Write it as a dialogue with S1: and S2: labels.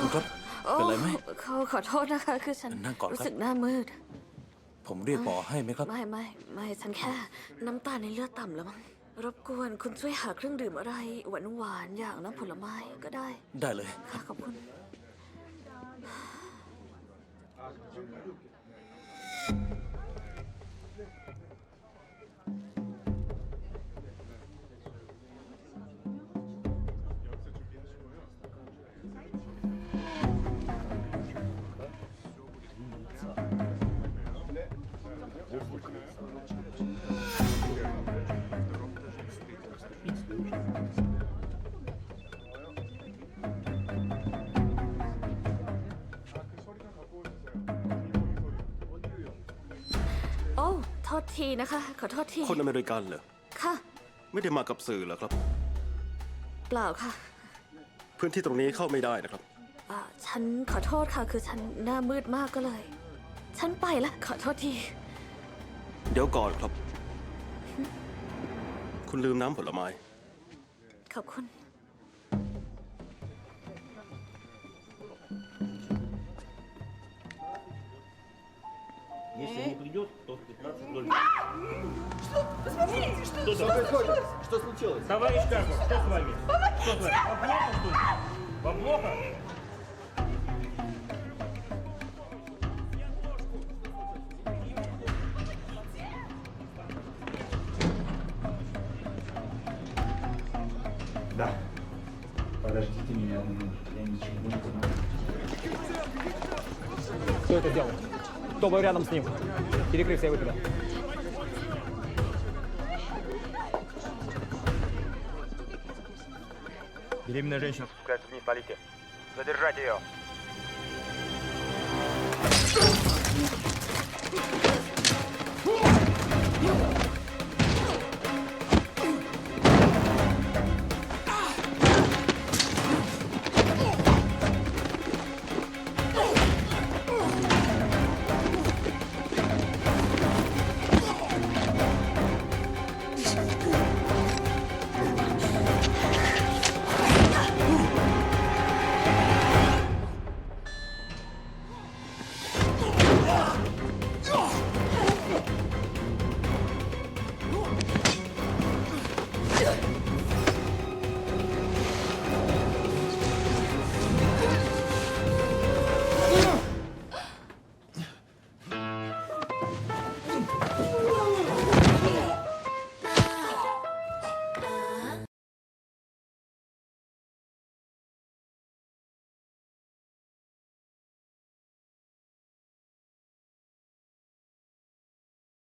S1: คุณครับ
S2: โอ้
S1: เป็นไรไหม
S2: เขาขอโทษนะคะ คือฉัน
S1: นั่งก่อนครับ
S2: รู้สึกหน้ามืด
S1: ผมเรียกหมอให้ไหมครับ
S2: ไม่ไม่ไม่ฉันแค่ น้ำตาลในเลือดต่ำแล้วมั้งรบกวนคุณช่วยหาเครื่องดื่มอะไร หวานหวานๆอย่างน้ำผลไม้ก็ได้
S1: ได้เลย
S2: ค่ะขอบคุณ โอ้โทษทีนะคะ ขอโทษที
S3: คนอเมริกันเหรอ
S2: ค่ะ
S3: ไม่ได้มากับสื่อเหรอครับ
S2: เปล่าค่ะ
S3: พื้นที่ตรงนี้เข้าไม่ได้นะครับ
S2: อ่าฉันขอโทษค่ะ คือฉันหน้ามืดมากก็เลย ฉันไปละขอโทษที
S3: เดี๋ยวก่อนครับ คุณลืมน้ำผลไม้
S2: ขอบคุณ
S4: Если не придет, то в 15 долларов.
S5: Посмотрите, что,
S4: Что
S5: происходит?
S6: Что случилось?
S4: Товарищ Карпов, что с вами? Что с вами? Вам плохо, что ли?
S7: Да. Подождите меня, я ничего не понимаю.
S6: Кто это сделал? Кто был рядом с ним? Перекрыв все выпили.
S8: Беременная женщина спускается вниз по лифте. Задержать ее!